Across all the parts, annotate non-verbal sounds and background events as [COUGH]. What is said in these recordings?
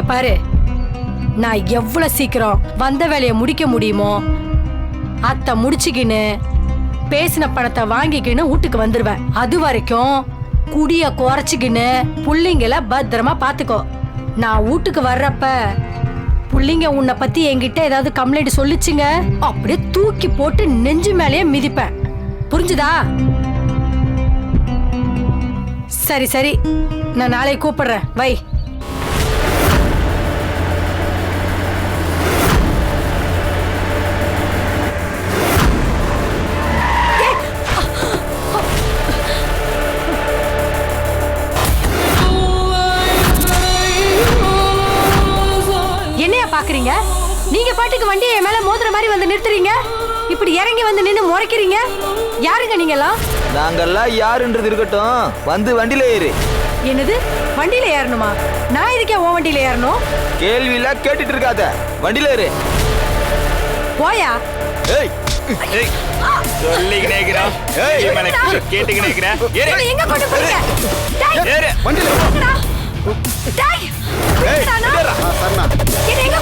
இங்க பாரு. நான் எவ்வளவு சீக்கிரம் வந்த வேலையை முடிக்க முடியுமோ அத்தை முடிச்சுக்கின்னு பேசின பணத்தை வாங்கிக்கின்னு வீட்டுக்கு வந்துருவேன். அது வரைக்கும் குடிய குறைச்சிக்கின்னு புள்ளைங்கள பத்திரமா பாத்துக்கோ நான் வீட்டுக்கு வர்றப்ப புள்ளிங்க உன்னை பத்தி என்கிட்ட ஏதாவது கம்ப்ளைண்ட் சொல்லிச்சுங்க? அப்படியே தூக்கி போட்டு நெஞ்சு மேலேயே மிதிப்பேன். புரிஞ்சுதா? சரி சரி. நான் நாளைக்கு கூப்பிடுறேன். வை. என்னையா பாக்குறீங்க நீங்க பாட்டுக்கு வண்டியை என் மேல மோதுற மாதிரி வந்து நிறுத்துறீங்க? இப்படி இறங்கி வந்து நின்னு முறைக்கிறீங்க? யாருங்க நீங்கெல்லாம்? நாங்கெல்லாம் யாருன்றது இருக்கட்டும். வந்து வண்டியில ஏறு. என்னது? வண்டியில ஏறணுமா? நான் இதுக்கே உன் வண்டியில ஏறணும்? கேள்வியெல்லாம் கேட்டுட்டு இருக்காத. வண்டியில ஏறு. போயா? ஏய்! கேட்டுக்கினே இருக்கிறேன்.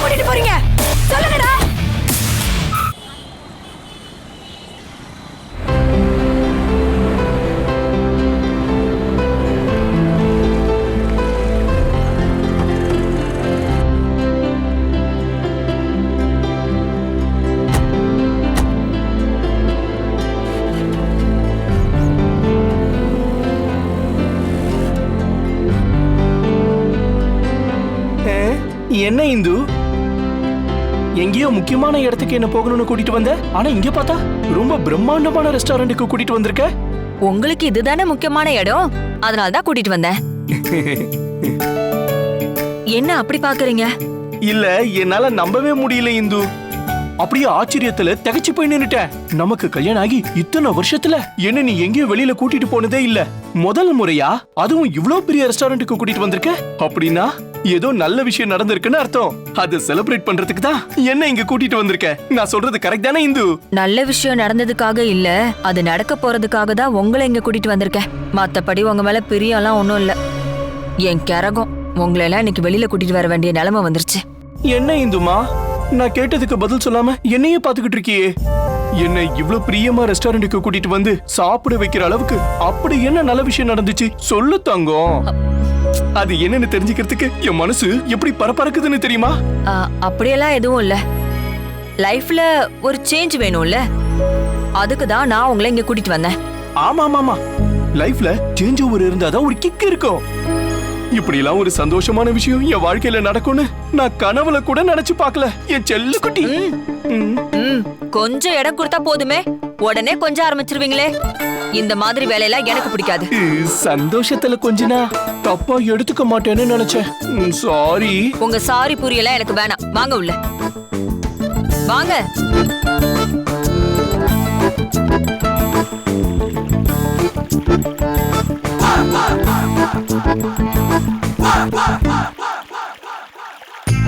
கூட்டிட்டு போறீங்க? சொல்லுங்கடா. என்ன இந்து? எங்கேயோ முக்கியமான இடத்துக்கு என்ன போகணும்னு கூட்டிட்டு வந்த? ஆனா இங்க பார்த்தா ரொம்ப பிரம்மாண்டமான ரெஸ்டாரண்ட்டுக்கு கூட்டிட்டு வந்திருக்க. உங்களுக்கு இதுதானே முக்கியமான இடம்? அதனால தான் கூட்டிட்டு வந்தேன். என்ன அப்படி பாக்குறீங்க? இல்ல என்னால நம்பவே முடியல இந்து. அப்படியே ஆச்சரியத்துல திகைச்சு போய் நின்னுட்டேன். நமக்கு கல்யாணம் ஆகி இத்தனை வருஷத்துல என்ன நீ எங்கேயும் வெளியில கூட்டிட்டு போனதே இல்ல. முதல் முறையா? அதுவும் இவ்ளோ பெரிய ரெஸ்டாரண்ட்டுக்கு கூட்டிட்டு வந்திருக்க? அப்படின்னா? ஏதோ நல்ல விஷயம் நடந்திருக்குன்னு அர்த்தம். அது செலிப்ரேட் பண்றதுக்கு தான் என்ன இங்க கூட்டிட்டு வந்திருக்க. நான் சொல்றது கரெக்ட் தானே இந்து? நல்ல விஷயம் நடந்ததுக்காக இல்ல அது நடக்க போறதுக்காக தான் உங்களை இங்க கூட்டிட்டு வந்திருக்கேன். மத்தபடி உங்க மேல பிரியம்லாம் ஒண்ணும் இல்ல. என் கரகம் உங்களை எல்லாம் இன்னைக்கு வெளியில கூட்டிட்டு வர வேண்டிய நிலைமை வந்துருச்சு. என்ன இந்துமா? நான் கேட்டதுக்கு பதில் சொல்லாம என்னையே பாத்துக்கிட்டு இருக்கியே. என்ன இவ்ளோ பிரியமா ரெஸ்டாரண்ட்டுக்கு கூட்டிட்டு வந்து சாப்பிட வைக்கிற அளவுக்கு அப்படி என்ன நல்ல விஷயம் நடந்துச்சு? சொல்லு தங்கம். அது என்னன்னு தெரிஞ்சுக்கிறதுக்கு என் மனசு எப்படி பரபரக்குதுன்னு தெரியுமா? அப்படியெல்லாம் எதுவும் இல்ல. லைஃப்ல ஒரு சேஞ்ச் வேணும்ல. அதுக்கு தான் நான் உங்களை இங்க கூட்டிட்டு வந்தேன். ஆமா ஆமா ஆமா லைஃப்ல சேஞ்ச் ஓவர் இருந்தாதான் ஒரு கிக் இருக்கும். இப்படி எல்லாம் ஒரு சந்தோஷமான விஷயம் என் வாழ்க்கையில நடக்கும்னு நான் கனவுல கூட நினைச்சு பார்க்கல. என் செல்ல குட்டி. கொஞ்சம் இடம் கொடுத்தா போதுமே. உடனே கொஞ்சம் ஆரம்பிச்சிருவீங்களே. இந்த மாதிரி வேலையெல்லாம் எனக்கு பிடிக்காது. சந்தோஷத்துல கொஞ்சனா தப்பா எடுத்துக்க மாட்டேன்னு நினைச்சேன். சாரி. உங்க சாரி புரியலாம் எனக்கு வேணாம். வாங்க உள்ள. வாங்க.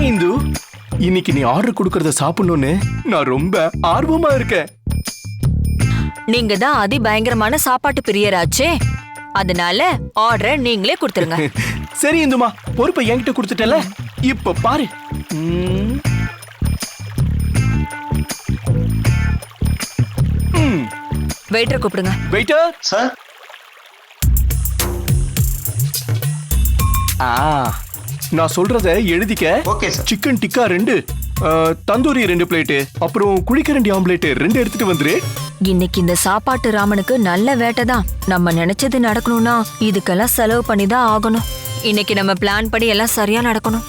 இந்து இன்னைக்கு நீ ஆர்டர் கொடுக்கறத சாப்பிடணும்னு நான் ரொம்ப ஆர்வமா இருக்கேன். நீங்க தான் அதி பயங்கரமான சாப்பாட்டு பிரியராச்சே. அதனால ஆர்டரை நீங்களே கொடுத்துருங்க. [LAUGHS] சரி இந்துமா பொறுப்பை என்கிட்ட கொடுத்துட்டல? இப்ப பாரு. வெயிட்டர் கூப்பிடுங்க. வெயிட்டர் சார் ஆ நான் சொல்றத எழுதிக்க. ஓகே சார் சிக்கன் டிக்கா ரெண்டு தந்தூரி ரெண்டு பிளேட்டு அப்புறம் குழிக்கரண்டி ஆம்லேட் ரெண்டு எடுத்துட்டு வந்துரு. இன்னைக்கு இந்த சாப்பாட்டு ராமனுக்கு நல்ல வேட்டை தான் நம்ம நினைச்சது நடக்கணும்னா இதுக்கெல்லாம் செலவு பண்ணி தான் ஆகணும். இன்னைக்கு நம்ம பிளான் படி எல்லாம் சரியா நடக்கணும்.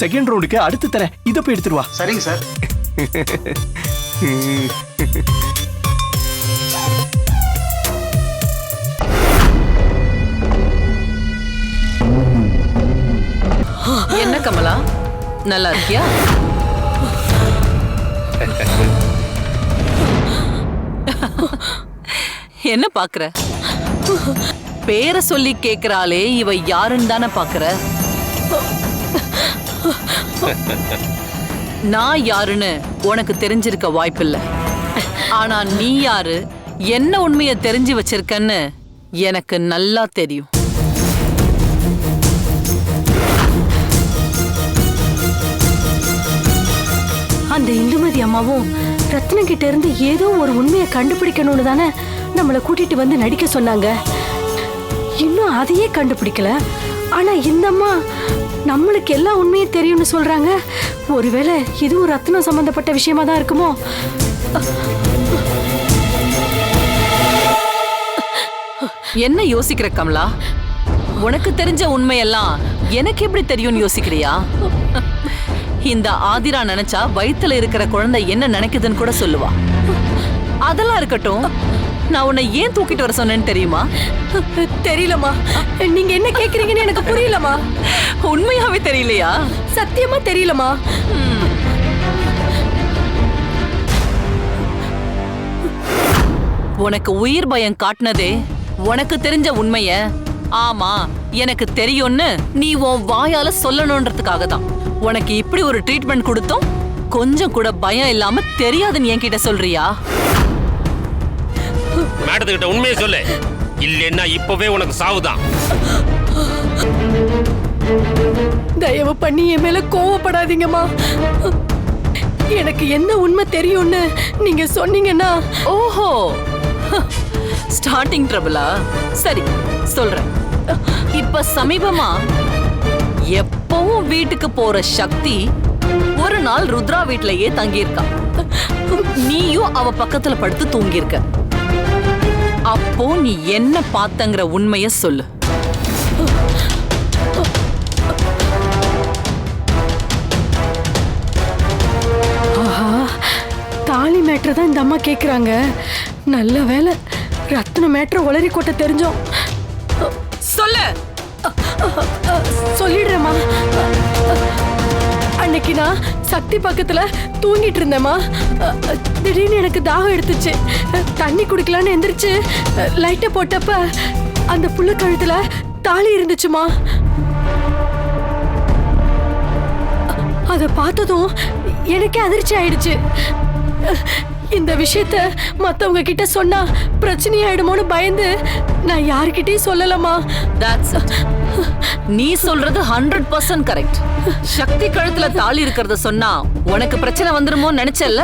செகண்ட் ரவுண்டுக்கு அடுத்து தரேன். இத போய் எடுத்துட்டு வா. சரிங்க சார். என்ன கமலா? நல்லா இருக்கியா? என்ன பாக்குற? பேரை சொல்லி கேக்குறாளே இவ யாருன்னு தானே பாக்குற? நான் யாருன்னு உனக்கு தெரிஞ்சிருக்க வாய்ப்பில்லை. ஆனா நீ யாரு என்ன உண்மையை தெரிஞ்சு வச்சிருக்கன்னு எனக்கு நல்லா தெரியும். அந்த இந்துமதி அம்மாவும் ரத்னம் கிட்ட இருந்து ஏதோ ஒரு உண்மையை கண்டுபிடிக்கணும்னு தானே நம்மளை கூட்டிட்டு வந்து நடிக்க சொன்னாங்க. இன்னும் அதையே கண்டுபிடிக்கல. ஆனா இந்த அம்மா நம்மளுக்கு எல்லா உண்மையும் தெரியும்னு சொல்றாங்க. ஒருவேளை இதுவும் ரத்னம் சம்பந்தப்பட்ட விஷயமா தான் இருக்குமோ? என்ன யோசிக்கிற கமலா? உனக்கு தெரிஞ்ச உண்மையெல்லாம் எனக்கு எப்படி தெரியும்னு யோசிக்கிறியா? இந்த ஆதிரா நினைச்சா வயித்துல இருக்கிற குழந்தை என்ன நினைக்குதுன்னு கூட சொல்லுவா. அதெல்லாம் இருக்கட்டும் நான் உன்னை ஏன் தூக்கிட்டு வர சொன்னேன்னு தெரியுமா? தெரியலம்மா. நீங்க என்ன கேக்குறீங்கன்னு எனக்கு புரியலம்மா. உண்மையாவே தெரியலையா? சத்தியமா தெரியலம்மா. உனக்கு உயிர் பயம் காட்டினதே உனக்கு தெரிஞ்ச உண்மைய? ஆமா. எனக்கு தெரியும்னு நீ உன் வாயால சொல்லணும்ன்றதுக்காக தான் உனக்கு இப்படி ஒரு ட்ரீட்மெண்ட் கொடுத்தோம் கொஞ்சம் கூட பயம் இல்லாம தெரியாதுன்னு என்கிட்ட சொல்றியா? மேடத்துக்கிட்ட உண்மையை சொல்லு. இல்லைன்னா இப்பவே உனக்கு சாவுதான். தயவு பண்ணி என் மேல கோவப்படாதீங்கம்மா. எனக்கு என்ன உண்மை தெரியும்னு நீங்க சொன்னீங்கன்னா. ஓஹோ. ஸ்டார்டிங் ட்ரபிளா சரி சொல்றேன். இப்ப சமீபமா எப்பவும் வீட்டுக்கு போற சக்தி ஒரு நாள் ருத்ரா வீட்லயே தங்கியிருக்கா. நீயும் அவ பக்கத்துல படுத்து தூங்கியிருக்க. அப்போ நீ என்ன பார்த்தங்கிற உண்மைய சொல்லு. ஆஹா தாலி மேட்ரு தான் இந்த அம்மா கேக்குறாங்க. நல்ல வேலை ரத்ன மேட்ரு ஒளரி கொட்ட தெரிஞ்சோம். சொல்லு. சொல்லிடுறேம்மா. அன்னைக்கு நான் சக்தி பக்கத்துல தூங்கிட்டு இருந்தேம்மா. திடீர்னு எனக்கு தாகம் எடுத்துச்சு. தண்ணி குடிக்கலான்னு எந்திரிச்சு லைட்டை போட்டப்ப அந்த புள்ள கழுத்துல தாலி இருந்துச்சுமா அதை பார்த்ததும் எனக்கே அதிர்ச்சி ஆயிடுச்சு. இந்த விஷயத்த மத்தவங்க கிட்ட சொன்னா பிரச்சனையாயிடுமோன்னு பயந்து நான் யார்கிட்டயும் சொல்லலமா தட்ஸ் நீ சொல்றது ஹண்ட்ரட் பர்சன்ட் கரெக்ட் சக்தி கழுத்துல தாலி இருக்கிறத சொன்னா உனக்கு பிரச்சனை வந்துருமோ நினைச்சல்ல?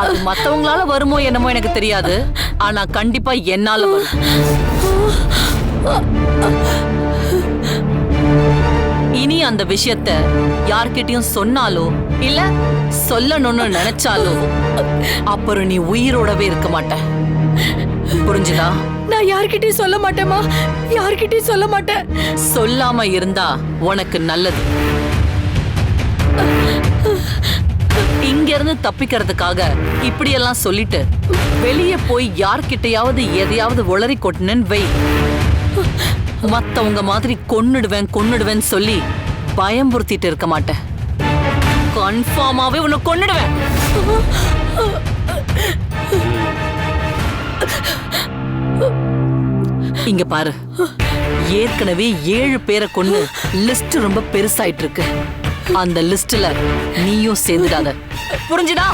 அது மத்தவங்களால வருமோ என்னமோ எனக்கு தெரியாது. ஆனா கண்டிப்பா என்னால வரும். இனி அந்த விஷயத்த யார்கிட்டயும் சொன்னாலோ இல்ல சொல்லணும்னு நினைச்சாலோ அப்புறம் நீ உயிரோடவே இருக்க மாட்ட. புரிஞ்சுதா? நான் யார்கிட்டயும் சொல்ல மாட்டேம்மா. யார்கிட்டயும் சொல்ல மாட்டேன். சொல்லாம இருந்தா உனக்கு நல்லது. இங்க இருந்து தப்பிக்கிறதுக்காக இப்படியெல்லாம் சொல்லிட்டு வெளிய போய் யார்கிட்டயாவது எதையாவது உளறி கொட்டினேன்னு வை. மத்தவங்க மாதிரி கொன்னுடுவேன் கொன்னுடுவேன்னு சொல்லி பயம்புறுத்திட்டு இருக்க மாட்டேன். கன்ஃபார்மாவே உன்னை கொன்னுடுவேன். இங்க பாரு. ஏற்கனவே ஏழு பேரை கொண்டு லிஸ்ட் ரொம்ப பெருசாயிட்டு இருக்கு அந்த லிஸ்ட்ல நீயும் சேர்ந்துடாத. புரிஞ்சுதா?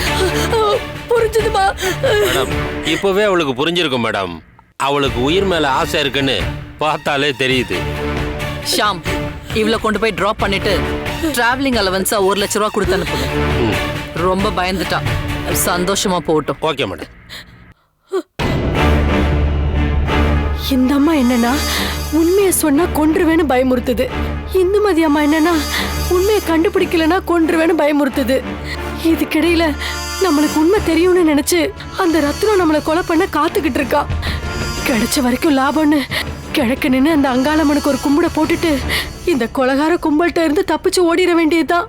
புரிஞ்சுதுமா. மேடம் இப்பவே அவளுக்கு புரிஞ்சிருக்கும் மேடம். அவளுக்கு உயிர் மேல ஆசை இருக்குன்னு பார்த்தாலே தெரியுது. ஷாம் இவளை கொண்டு போய் டிராப் பண்ணிட்டு டிராவலிங் அலவன்ஸா ஒரு லட்ச ரூபா கொடுத்து அனுப்புங்க. ரொம்ப பயந்துட்டா. சந்தோஷமா போகட்டும். Okay madam. இந்த அம்மா என்னன்னா உண்மையை சொன்னா கொன்றுவேன்னு பயமுறுத்துது. இந்துமதி அம்மா என்னன்னா உண்மையை கண்டுபிடிக்கலனா கொன்றுவேன்னு பயமுறுத்துது. இதுக்கிடையில நம்மளுக்கு உண்மை தெரியும்னு நினைச்சு அந்த ரத்னம் நம்மளை கொலை பண்ண காத்துக்கிட்டு இருக்கா. கிடைச்ச வரைக்கும் லாபம்னு கிழக்கு நின்று அந்த அங்காளம்மனுக்கு ஒரு கும்பிட போட்டுட்டு இந்த கொலகார கும்பல்கிட்ட இருந்து தப்பிச்சு ஓடிட வேண்டியதுதான்.